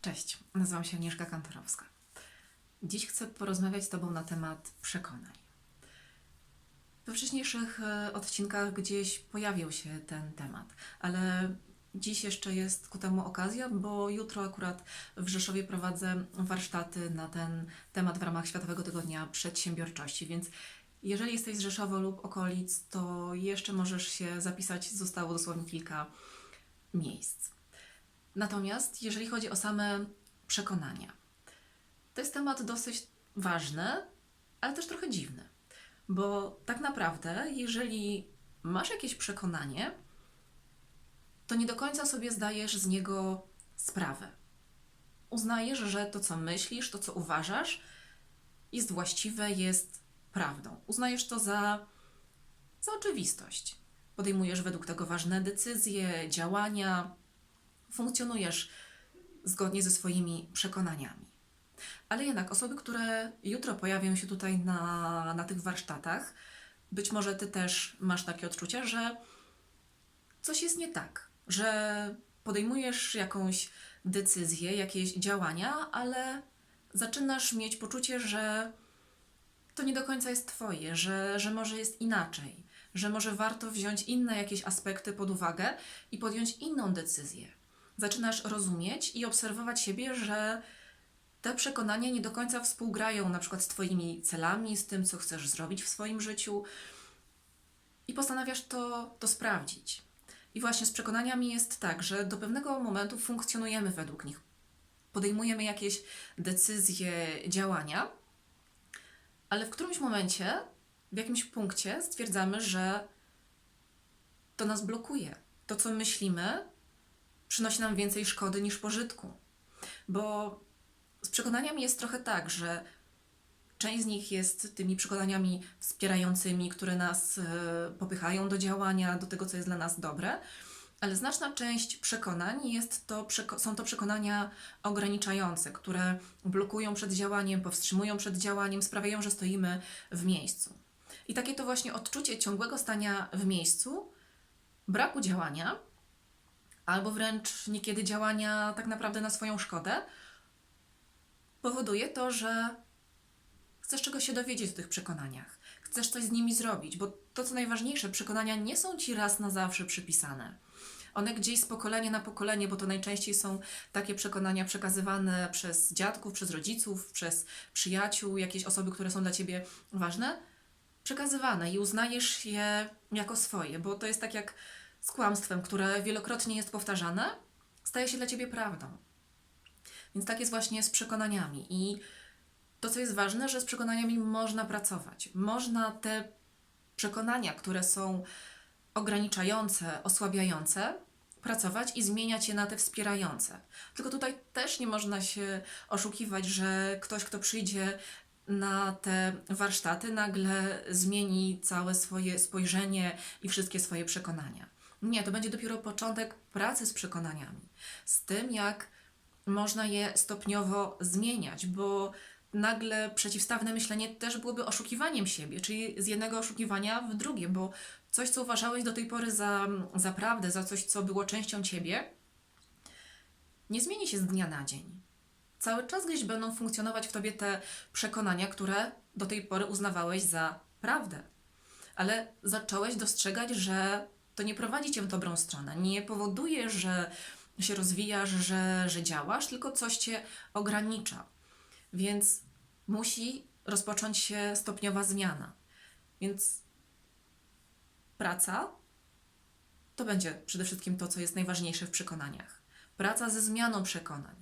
Cześć, nazywam się Agnieszka Kantorowska. Dziś chcę porozmawiać z Tobą na temat przekonań. We wcześniejszych e, odcinkach gdzieś pojawił się ten temat, ale dziś jeszcze jest ku temu okazja, bo jutro akurat w Rzeszowie prowadzę warsztaty na ten temat w ramach Światowego Tygodnia Przedsiębiorczości, więc jeżeli jesteś z Rzeszowa lub okolic, to jeszcze możesz się zapisać, zostało dosłownie kilka miejsc. Natomiast jeżeli chodzi o same przekonania, to jest temat dosyć ważny, ale też trochę dziwny. Bo tak naprawdę, jeżeli masz jakieś przekonanie, to nie do końca sobie zdajesz z niego sprawę. Uznajesz, że to, co myślisz, to, co uważasz, jest właściwe, jest prawdą. Uznajesz to za, za oczywistość. Podejmujesz według tego ważne decyzje, działania, funkcjonujesz zgodnie ze swoimi przekonaniami. Ale jednak osoby, które jutro pojawią się tutaj na, na tych warsztatach, być może ty też masz takie odczucia, że coś jest nie tak, że podejmujesz jakąś decyzję, jakieś działania, ale zaczynasz mieć poczucie, że to nie do końca jest twoje, że, że może jest inaczej, że może warto wziąć inne jakieś aspekty pod uwagę i podjąć inną decyzję. Zaczynasz rozumieć i obserwować siebie, że te przekonania nie do końca współgrają na przykład z Twoimi celami, z tym, co chcesz zrobić w swoim życiu i postanawiasz to, to sprawdzić. I właśnie z przekonaniami jest tak, że do pewnego momentu funkcjonujemy według nich. Podejmujemy jakieś decyzje, działania, ale w którymś momencie, w jakimś punkcie stwierdzamy, że to nas blokuje. To, co myślimy, przynosi nam więcej szkody niż pożytku. Bo z przekonaniami jest trochę tak, że część z nich jest tymi przekonaniami wspierającymi, które nas e, popychają do działania, do tego, co jest dla nas dobre, ale znaczna część przekonań jest to, są to przekonania ograniczające, które blokują przed działaniem, powstrzymują przed działaniem, sprawiają, że stoimy w miejscu. I takie to właśnie odczucie ciągłego stania w miejscu, braku działania, albo wręcz niekiedy działania tak naprawdę na swoją szkodę, powoduje to, że chcesz czegoś się dowiedzieć o tych przekonaniach, chcesz coś z nimi zrobić, bo to, co najważniejsze, przekonania nie są ci raz na zawsze przypisane. One gdzieś z pokolenia na pokolenie, bo to najczęściej są takie przekonania przekazywane przez dziadków, przez rodziców, przez przyjaciół, jakieś osoby, które są dla ciebie ważne, przekazywane i uznajesz je jako swoje, bo to jest tak jak z kłamstwem, które wielokrotnie jest powtarzane, staje się dla ciebie prawdą. Więc tak jest właśnie z przekonaniami. I to, co jest ważne, że z przekonaniami można pracować. Można te przekonania, które są ograniczające, osłabiające, pracować i zmieniać je na te wspierające. Tylko tutaj też nie można się oszukiwać, że ktoś, kto przyjdzie na te warsztaty, nagle zmieni całe swoje spojrzenie i wszystkie swoje przekonania. Nie, to będzie dopiero początek pracy z przekonaniami, z tym, jak można je stopniowo zmieniać, bo nagle przeciwstawne myślenie też byłoby oszukiwaniem siebie, czyli z jednego oszukiwania w drugie, bo coś, co uważałeś do tej pory za, za prawdę, za coś, co było częścią ciebie, nie zmieni się z dnia na dzień. Cały czas gdzieś będą funkcjonować w tobie te przekonania, które do tej pory uznawałeś za prawdę. Ale zacząłeś dostrzegać, że to nie prowadzi cię w dobrą stronę. Nie powoduje, że się rozwijasz, że, że działasz, tylko coś cię ogranicza. Więc musi rozpocząć się stopniowa zmiana. Więc praca to będzie przede wszystkim to, co jest najważniejsze w przekonaniach. Praca ze zmianą przekonań.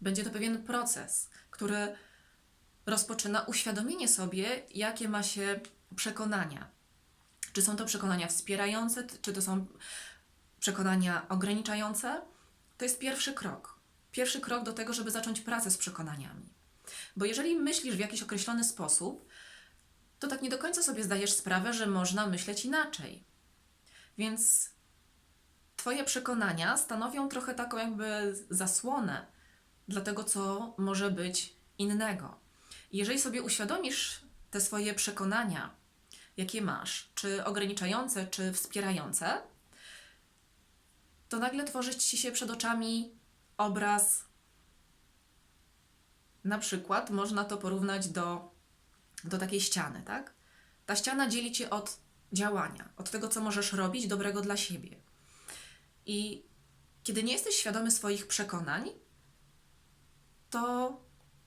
Będzie to pewien proces, który rozpoczyna uświadomienie sobie, jakie ma się przekonania. Czy są to przekonania wspierające, czy to są przekonania ograniczające? To jest pierwszy krok. Pierwszy krok do tego, żeby zacząć pracę z przekonaniami. Bo jeżeli myślisz w jakiś określony sposób, to tak nie do końca sobie zdajesz sprawę, że można myśleć inaczej. Więc Twoje przekonania stanowią trochę taką jakby zasłonę dla tego, co może być innego. Jeżeli sobie uświadomisz te swoje przekonania, jakie masz, czy ograniczające, czy wspierające, to nagle tworzy ci się przed oczami obraz. Na przykład można to porównać do, do takiej ściany, tak? Ta ściana dzieli cię od działania, od tego, co możesz robić dobrego dla siebie. I kiedy nie jesteś świadomy swoich przekonań, to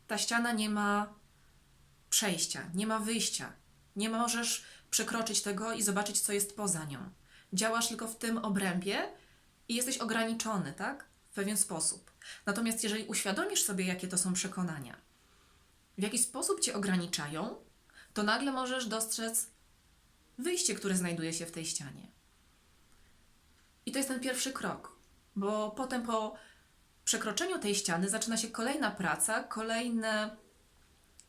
ta ściana nie ma przejścia, nie ma wyjścia. Nie możesz przekroczyć tego i zobaczyć, co jest poza nią. Działasz tylko w tym obrębie i jesteś ograniczony, tak? W pewien sposób. Natomiast jeżeli uświadomisz sobie, jakie to są przekonania, w jaki sposób cię ograniczają, to nagle możesz dostrzec wyjście, które znajduje się w tej ścianie. I to jest ten pierwszy krok, bo potem po przekroczeniu tej ściany zaczyna się kolejna praca, kolejne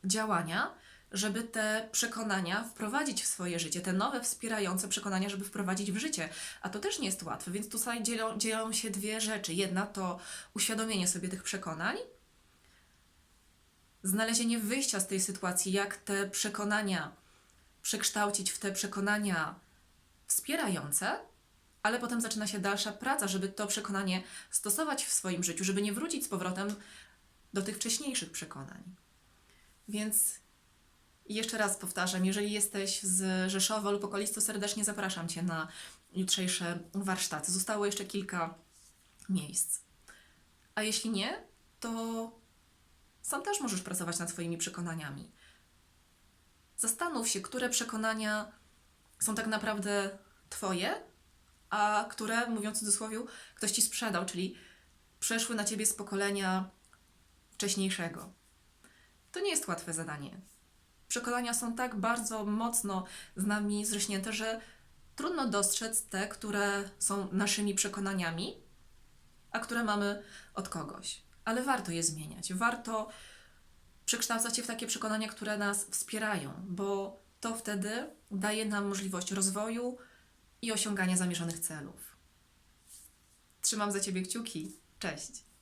działania, żeby te przekonania wprowadzić w swoje życie, te nowe wspierające przekonania, żeby wprowadzić w życie. A to też nie jest łatwe, więc tutaj dzielą, dzielą się dwie rzeczy. Jedna to uświadomienie sobie tych przekonań, znalezienie wyjścia z tej sytuacji, jak te przekonania przekształcić w te przekonania wspierające, ale potem zaczyna się dalsza praca, żeby to przekonanie stosować w swoim życiu, żeby nie wrócić z powrotem do tych wcześniejszych przekonań. Więc jeszcze raz powtarzam, jeżeli jesteś z Rzeszowa lub okolic, to serdecznie zapraszam Cię na jutrzejsze warsztaty. Zostało jeszcze kilka miejsc. A jeśli nie, to sam też możesz pracować nad swoimi przekonaniami. Zastanów się, które przekonania są tak naprawdę Twoje, a które, mówiąc w cudzysłowie, ktoś Ci sprzedał, czyli przeszły na Ciebie z pokolenia wcześniejszego. To nie jest łatwe zadanie. Przekonania są tak bardzo mocno z nami zrośnięte, że trudno dostrzec te, które są naszymi przekonaniami, a które mamy od kogoś. Ale warto je zmieniać. Warto przekształcać je w takie przekonania, które nas wspierają, bo to wtedy daje nam możliwość rozwoju i osiągania zamierzonych celów. Trzymam za Ciebie kciuki. Cześć!